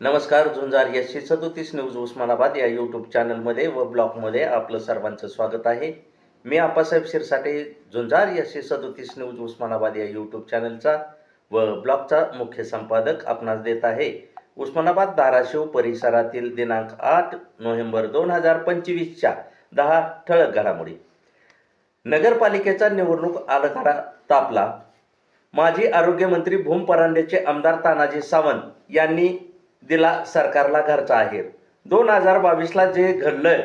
नमस्कार झुंजार एसशे सदोतीस न्यूज उस्मानाबाद या यूट्यूब चॅनलमध्ये व ब्लॉगमध्ये आपलं सर्वांचं स्वागत आहे. मी आप्पासाहेब शिरसाटे झुंजार सी सदोतीस न्यूज उस्मानाबाद या यूट्यूब चॅनलचा व ब्लॉगचा मुख्य संपादक आपणास देत आहे. उस्मानाबाद धाराशिव परिसरातील दिनांक आठ नोव्हेंबर दोन हजार पंचवीसच्या दहा ठळक घडामोडी. नगरपालिकेचा निवडणूक आराखडा तापला. माजी आरोग्यमंत्री भूम परांडेचे आमदार तानाजी सावंत यांनी दिला सरकारला घरचा आहेर दोन हजार बावीसला जे घडलं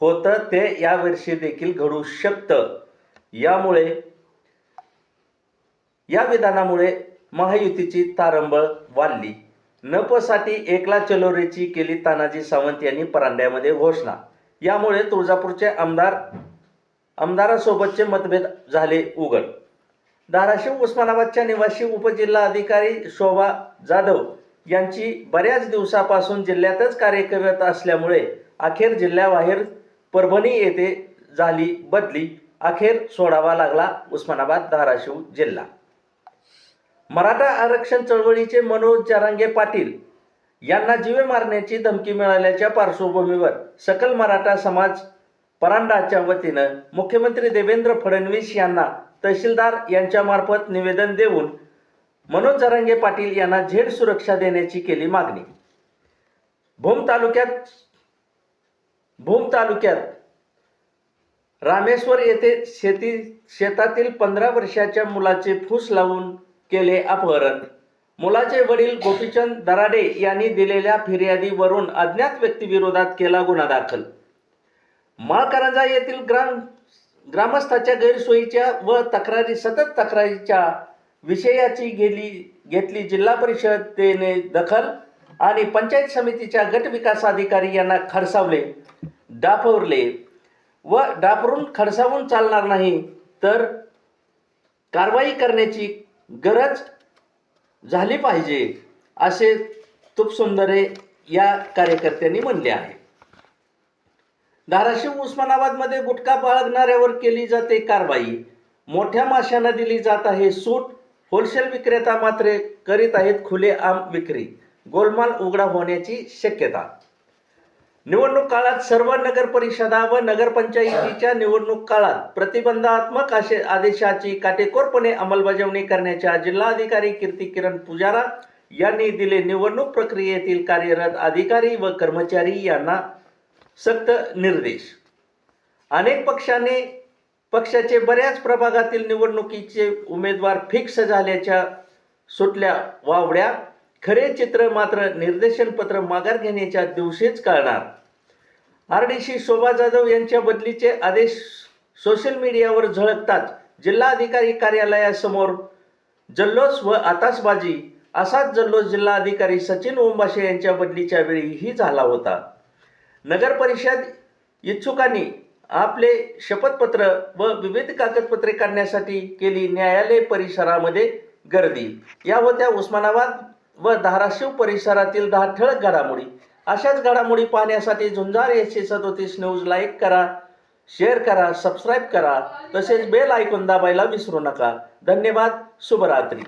होतं ते यावर्षी देखील घडू शकतं. यामुळे या विधानामुळे महायुतीची तारंबळ वाढली. नपसाठी एकला चलोरेची केली तानाजी सावंत यांनी परांड्यामध्ये घोषणा. यामुळे तुळजापूरचे आमदार आमदारासोबतचे मतभेद झाले उघड. धाराशिव उस्मानाबादच्या निवासी उपजिल्हा अधिकारी शोभा जाधव यांची बऱ्याच दिवसापासून जिल्ह्यातच कार्य करत असल्यामुळे अखेर जिल्ह्याबाहेर परभणी येथे झाली बदली. अखेर सोडावा लागला उस्मानाबाद धाराशिव जिल्हा. मराठा आरक्षण चळवळीचे मनोज जरांगे पाटील यांना जीवे मारण्याची धमकी मिळाल्याच्या पार्श्वभूमीवर सकल मराठा समाज परांडाच्या वतीनं मुख्यमंत्री देवेंद्र फडणवीस यांना तहसीलदार यांच्यामार्फत निवेदन देऊन मनोज जरंगे पाटील यांना झेड सुरक्षा देण्याची केली मागणी. भूम तालुक्यात भूम तालुक्यात रामेश्वर येथे शेती शेतातील पंधरा वर्षाच्या मुलाचे फूस लावून केले अपहरण. मुलाचे वडील गोपीचंद दराडे यांनी दिलेल्या फिर्यादीवरून अज्ञात व्यक्तीविरोधात केला गुन्हा दाखल. माळकारंजा येथील ग्राम ग्रामस्थाच्या गैरसोयीच्या व तक्रारी सतत तक्रारीच्या विषयाची गेली घेतली जिल्हा परिषदेने दखल आणि पंचायत समितीच्या गट विकास अधिकारी यांना खडसावले डाफवले व डाफरून खडसावून चालणार नाही तर कारवाई करण्याची गरज झाली पाहिजे असे तुपसुंदरे या कार्यकर्त्यांनी म्हणले आहे. धाराशिव उस्मानाबादमध्ये गुटखा बाळगणाऱ्यावर केली जाते कारवाई. मोठ्या माशांना दिली जात आहे सूट. होलसेल विक्रेता मात्र करीत आहेत खुले आम विक्री. गोलमाल उघडा होण्याची शक्यता. निवडणूक काळात सर्व नगर परिषदा व नगरपंचायतीच्या निवडणूक काळात प्रतिबंधात्मक आशे आदेशाची काटेकोरपणे अंमलबजावणी करण्याच्या जिल्हाधिकारी कीर्ती किरण पुजारा यांनी दिले निवडणूक प्रक्रियेतील कार्यरत अधिकारी व कर्मचारी यांना सक्त निर्देश. अनेक पक्षाने पक्षाचे बऱ्याच प्रभागातील निवडणुकीचे उमेदवार फिक्स झाल्याच्या सुटल्या वावड्या. खरे चित्र मात्र निर्देशनपत्र माघार घेण्याच्या दिवशीच कळणार. R D C Shobha Jadhav यांच्या बदलीचे आदेश सोशल मीडियावर झळकताच जिल्हाधिकारी कार्यालयासमोर जल्लोष व आताशबाजी. असाच जल्लोष जिल्हाधिकारी सचिन ओंबाशे यांच्या बदलीच्या वेळीही झाला होता. नगर परिषद इच्छुकांनी आपले शपथपत्र व विविध कागदपत्रे काढण्यासाठी केली न्यायालय परिसरामध्ये गर्दी. या होत्या उस्मानाबाद व धाराशिव परिसरातील दहा ठळक घडामोडी. अशाच घडामोडी पाहण्यासाठी झुंजार एकशे सदोतीस न्यूज लाईक करा शेअर करा सबस्क्राईब करा तसेच बेल ऐकून दाबायला विसरू नका. धन्यवाद शुभरात्री.